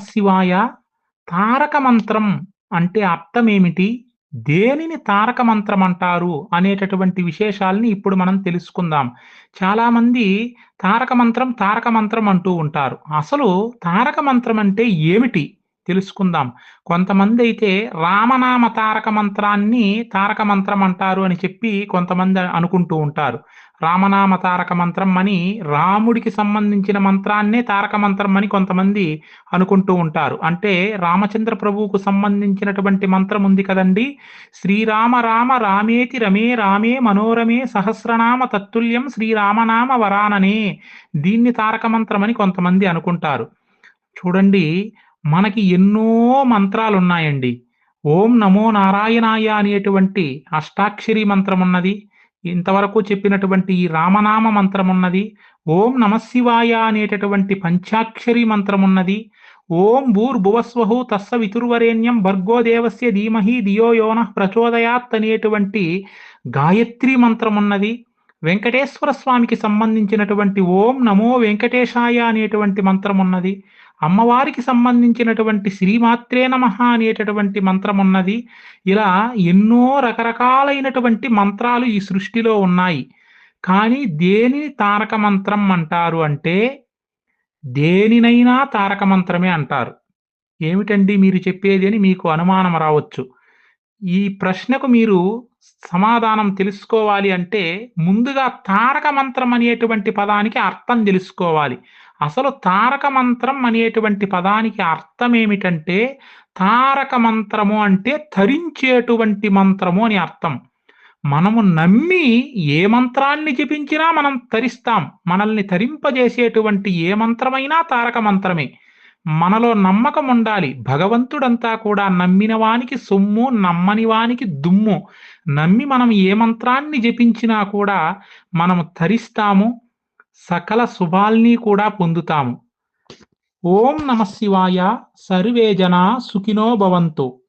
శివాయ తారక మంత్రం అంటే అర్థం ఏమిటి దేనిని తారక మంత్రం అంటారు అనేటటువంటి విశేషాలని ఇప్పుడు మనం తెలుసుకుందాం. చాలా మంది తారక మంత్రం తారక మంత్రం అంటూ ఉంటారు. అసలు తారక మంత్రం అంటే ఏమిటి? తెలుసుకుందాం. కొంతమంది అయితే రామనామ తారక మంత్రాన్ని తారక మంత్రం అంటారు అని చెప్పి కొంతమంది అనుకుంటూ ఉంటారు. రామనామ తారక మంత్రం అని రాముడికి సంబంధించిన మంత్రాన్నే తారక మంత్రం అని కొంతమంది అనుకుంటూ ఉంటారు. అంటే రామచంద్ర ప్రభువుకు సంబంధించినటువంటి మంత్రం ఉంది కదండి. శ్రీరామ రామ రామేతి రమే రామే మనోరమే సహస్రనామ తత్తుల్యం శ్రీరామనామ వరాననే దీన్ని తారక మంత్రం అని కొంతమంది అనుకుంటారు. చూడండి మనకి ఎన్నో మంత్రాలు ఉన్నాయండి ఓం నమో నారాయణాయ అనేటువంటి అష్టాక్షరి మంత్రం ఉన్నది ఇంతవరకు చెప్పినటువంటి ఈ రామనామ మంత్రం ఉన్నది ఓం నమశివాయ అనేటటువంటి పంచాక్షరి మంత్రం ఉన్నది ఓం భూర్భువస్వహు తస్స వితుర్వరేణ్యం భర్గోదేవస్య ధీమహి ధియో యోన ప్రచోదయాత్ అనేటువంటి గాయత్రి మంత్రం ఉన్నది వెంకటేశ్వర స్వామికి సంబంధించినటువంటి ఓం నమో వెంకటేశాయ అనేటువంటి మంత్రం ఉన్నది అమ్మవారికి సంబంధించినటువంటి శ్రీమాత్రే నమ అనేటటువంటి మంత్రం ఉన్నది ఇలా ఎన్నో రకరకాలైనటువంటి మంత్రాలు ఈ సృష్టిలో ఉన్నాయి. కానీ దేనిని తారక మంత్రం అంటారు అంటే దేనినైనా తారక మంత్రమే అంటారు. ఏమిటండి మీరు చెప్పేది అని మీకు అనుమానం రావచ్చు. ఈ ప్రశ్నకు మీరు సమాధానం తెలుసుకోవాలి అంటే ముందుగా తారక మంత్రం అనేటువంటి పదానికి అర్థం తెలుసుకోవాలి. అసలు తారక మంత్రం అనేటువంటి పదానికి అర్థం ఏమిటంటే తారక మంత్రము అంటే ధరించేటువంటి మంత్రము అని అర్థం. మనము నమ్మి ఏ మంత్రాన్ని జపించినా మనం తరిస్తాం మనల్ని తరింపజేసేటువంటి ఏ మంత్రమైనా తారక మంత్రమే. మనలో నమ్మకం ఉండాలి. భగవంతుడంతా కూడా నమ్మిన వానికి సొమ్ము నమ్మని వానికి దుమ్ము. నమ్మి మనం ఏ మంత్రాన్ని జపించినా కూడా మనము తరిస్తాము సకల శుభాల్ని కూడా పొందుతాము. ఓం నమ శివాయ. సర్వే జనా సుఖినో భవంతు.